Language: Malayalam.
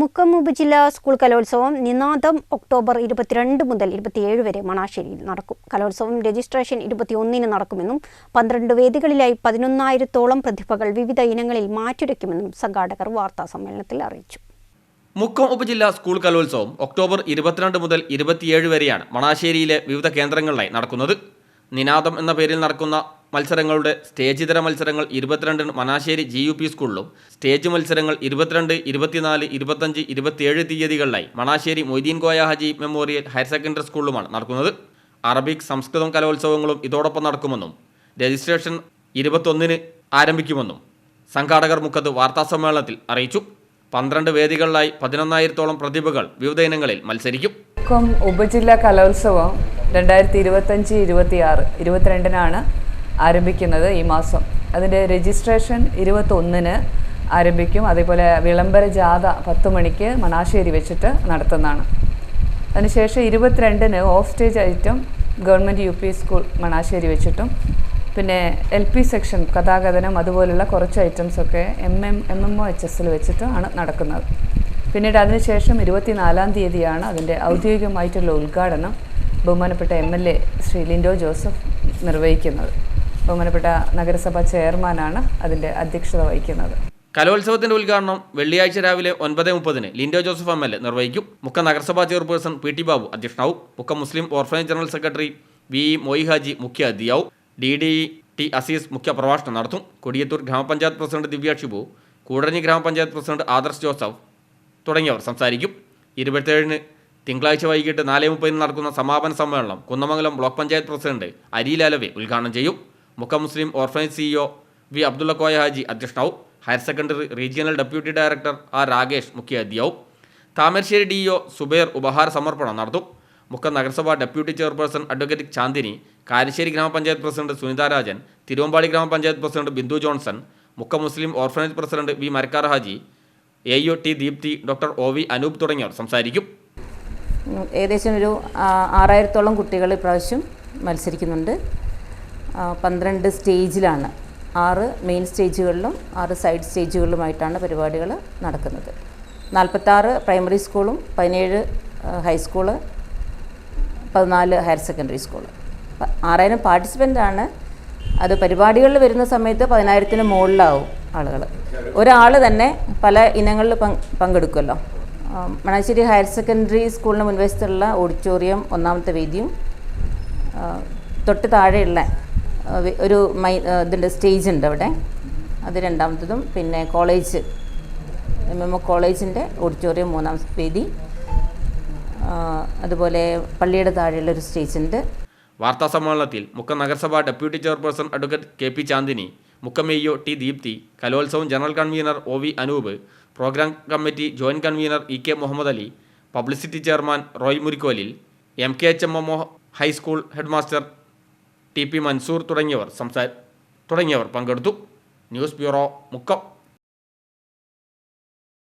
മുക്കം ജില്ലാ സ്കൂൾ കലോത്സവം നിനാദം ഒക്ടോബർ ഇരുപത്തിരണ്ട് മുതൽ ഇരുപത്തിയേഴ് വരെ മണാശ്ശേരിയിൽ നടക്കും. കലോത്സവം രജിസ്ട്രേഷൻ ഇരുപത്തിയൊന്നിന് നടക്കുമെന്നും പന്ത്രണ്ട് വേദികളിലായി പതിനൊന്നായിരത്തോളം പ്രതിഭകൾ വിവിധ ഇനങ്ങളിൽ മാറ്റുരയ്ക്കുമെന്നും സംഘാടകർ വാർത്താ സമ്മേളനത്തിൽ അറിയിച്ചു. മുക്കം ഉപജില്ലാ സ്കൂൾ കലോത്സവം ഒക്ടോബർ ഇരുപത്തിരണ്ട് മുതൽ ഇരുപത്തിയേഴ് വരെയാണ് മണാശ്ശേരിയിലെ വിവിധ കേന്ദ്രങ്ങളിലായി നടക്കുന്നത്. നിനാദം എന്ന പേരിൽ നടക്കുന്ന മത്സരങ്ങളുടെ സ്റ്റേജ് ഇതര മത്സരങ്ങൾ ഇരുപത്തിരണ്ടിന് മനാശ്ശേരി ജി യു പി സ്കൂളിലും സ്റ്റേജ് മത്സരങ്ങൾ ഇരുപത്തിരണ്ട് ഇരുപത്തിനാല് ഇരുപത്തഞ്ച് ഇരുപത്തിയേഴ് തീയതികളിലായി Manassery Moideen Koya Haji memorial higher secondary സ്കൂളിലുമാണ് നടക്കുന്നത്. അറബിക് സംസ്കൃതം കലോത്സവങ്ങളും ഇതോടൊപ്പം നടക്കുമെന്നും രജിസ്ട്രേഷൻ ഇരുപത്തൊന്നിന് ആരംഭിക്കുമെന്നും സംഘാടകർ മുഖത്ത് വാർത്താസമ്മേളനത്തിൽ അറിയിച്ചു. പന്ത്രണ്ട് വേദികളിലായി പതിനൊന്നായിരത്തോളം പ്രതിഭകൾ വിവിധ ഇനങ്ങളിൽ മത്സരിക്കും. ഉപജില്ലാ കലോത്സവം രണ്ടായിരത്തി ഇരുപത്തഞ്ച് ഇരുപത്തിയാറ് ഇരുപത്തിരണ്ടിനാണ് ആരംഭിക്കുന്നത് ഈ മാസം. അതിന്റെ രജിസ്ട്രേഷൻ ഇരുപത്തൊന്നിന് ആരംഭിക്കും. അതേപോലെ വിളംബര ജാഥ പത്ത് മണിക്ക് മണാശ്ശേരി വെച്ചിട്ട് നടത്തുന്നതാണ്. അതിനുശേഷം ഇരുപത്തിരണ്ടിന് off stage item government U P school Manassery വെച്ചിട്ടും പിന്നെ എൽ പി സെക്ഷൻ കഥാകഥനം അതുപോലുള്ള കുറച്ച് ഐറ്റംസൊക്കെ M M M M O H എസിൽ ആണ് നടക്കുന്നത്. പിന്നീട് അതിനുശേഷം ഇരുപത്തിനാലാം തീയതിയാണ് അതിന്റെ ഔദ്യോഗികമായിട്ടുള്ള ഉദ്ഘാടനം ബഹുമാനപ്പെട്ട M L A Shri Lindo Joseph നിർവഹിക്കുന്നത്. ബഹുമാനപ്പെട്ട നഗരസഭാ ചെയർമാനാണ് അതിന്റെ അധ്യക്ഷത വഹിക്കുന്നത്. കലോത്സവത്തിന്റെ ഉദ്ഘാടനം വെള്ളിയാഴ്ച രാവിലെ ഒൻപത് മുപ്പതിന് Lindo Joseph M L A നിർവഹിക്കും. മുക്ക നഗരസഭാ ചെയർപേഴ്സൺ പി ടി ബാബു അധ്യക്ഷനാവും. മുക്ക Muslim orphanage general secretary V E മൊയ് Haji മുഖ്യ അതിഥിയാവും ഡി ഡി ടി അസീസ് മുഖ്യ പ്രഭാഷണം നടത്തും. കൊടിയത്തൂർ ഗ്രാമപഞ്ചായത്ത് പ്രസിഡന്റ് ദിവ്യ ഷിബു കൂടരഞ്ഞി ഗ്രാമപഞ്ചായത്ത് പ്രസിഡന്റ് ആദർശ് ജോസഫ് തുടങ്ങിയവർ സംസാരിക്കും. ഇരുപത്തേഴിന് തിങ്കളാഴ്ച വൈകിട്ട് നാല് മുപ്പതിന് നടക്കുന്ന സമാപന സമ്മേളനം കുന്നമംഗലം ബ്ലോക്ക് പഞ്ചായത്ത് പ്രസിഡന്റ് അരിയിലലവെ ഉദ്ഘാടനം ചെയ്യും. Mukkam Muslim orphanage CEO V Abdulla Koya Haji അധ്യക്ഷനാവും. Higher secondary regional deputy director R Rakesh മുഖ്യ അതിഥിയാവും താമരശ്ശേരി ഡി ഇഒ സുബൈർ ഉപഹാര സമർപ്പണം നടത്തും. മുക്കം നഗരസഭ deputy chairperson advocate Chandini Karassery ഗ്രാമപഞ്ചായത്ത് പ്രസിഡന്റ് സുനിത രാജൻ തിരുവമ്പാടി ഗ്രാമപഞ്ചായത്ത് president Bindu Johnson Mukkam Muslim orphanage president V Marakkar Haji A U T Deepthi doctor O V Anoop തുടങ്ങിയവർ സംസാരിക്കും. ഏകദേശം ഒരു ആറായിരത്തോളം കുട്ടികൾ ഇപ്രാവശ്യം മത്സരിക്കുന്നുണ്ട്. പന്ത്രണ്ട് സ്റ്റേജിലാണ്. ആറ് മെയിൻ സ്റ്റേജുകളിലും ആറ് സൈഡ് സ്റ്റേജുകളിലുമായിട്ടാണ് പരിപാടികൾ നടക്കുന്നത്. നാൽപ്പത്താറ് പ്രൈമറി സ്കൂളും പതിനേഴ് ഹൈസ്കൂൾ പതിനാല് ഹയർ സെക്കൻഡറി സ്കൂൾ ആറായിരം പാർട്ടിസിപ്പന്റാണ് അത് പരിപാടികളിൽ വരുന്ന സമയത്ത് പതിനായിരത്തിന് മുകളിലാവും ആളുകൾ ഒരാൾ തന്നെ പല ഇനങ്ങളിൽ പങ് പങ്കെടുക്കുമല്ലോ മണാശ്ശേരി ഹയർ സെക്കൻഡറി സ്കൂളിന് മുൻവശത്തുള്ള ഓഡിറ്റോറിയം ഒന്നാമത്തെ വേദിയും തൊട്ട് താഴെയുള്ള ഒരു മൈ ഇതിന്റെ സ്റ്റേജ് ഉണ്ട് അവിടെ. അത് രണ്ടാമത്തതും പിന്നെ കോളേജ് എം എം ഒ കോളേജിന്റെ ഓഡിറ്റോറിയം മൂന്നാം വേദി. അതുപോലെ പള്ളിയുടെ താഴെയുള്ള ഒരു സ്റ്റേജ് ഉണ്ട്. വാർത്താ സമ്മേളനത്തിൽ മുക്കം നഗരസഭാ deputy chairperson advocate K P Chandini Mukkam AEO T Deepthi കലോത്സവം general convener O V Anoop program committee joint convener E K Muhammad Ali publicity chairman Roy Murikkolil M K H M M O high school headmaster T P Mansoor തുടങ്ങിയവർ സംസാ തുടങ്ങിയവർ പങ്കെടുത്തു. News bureau Mukkam.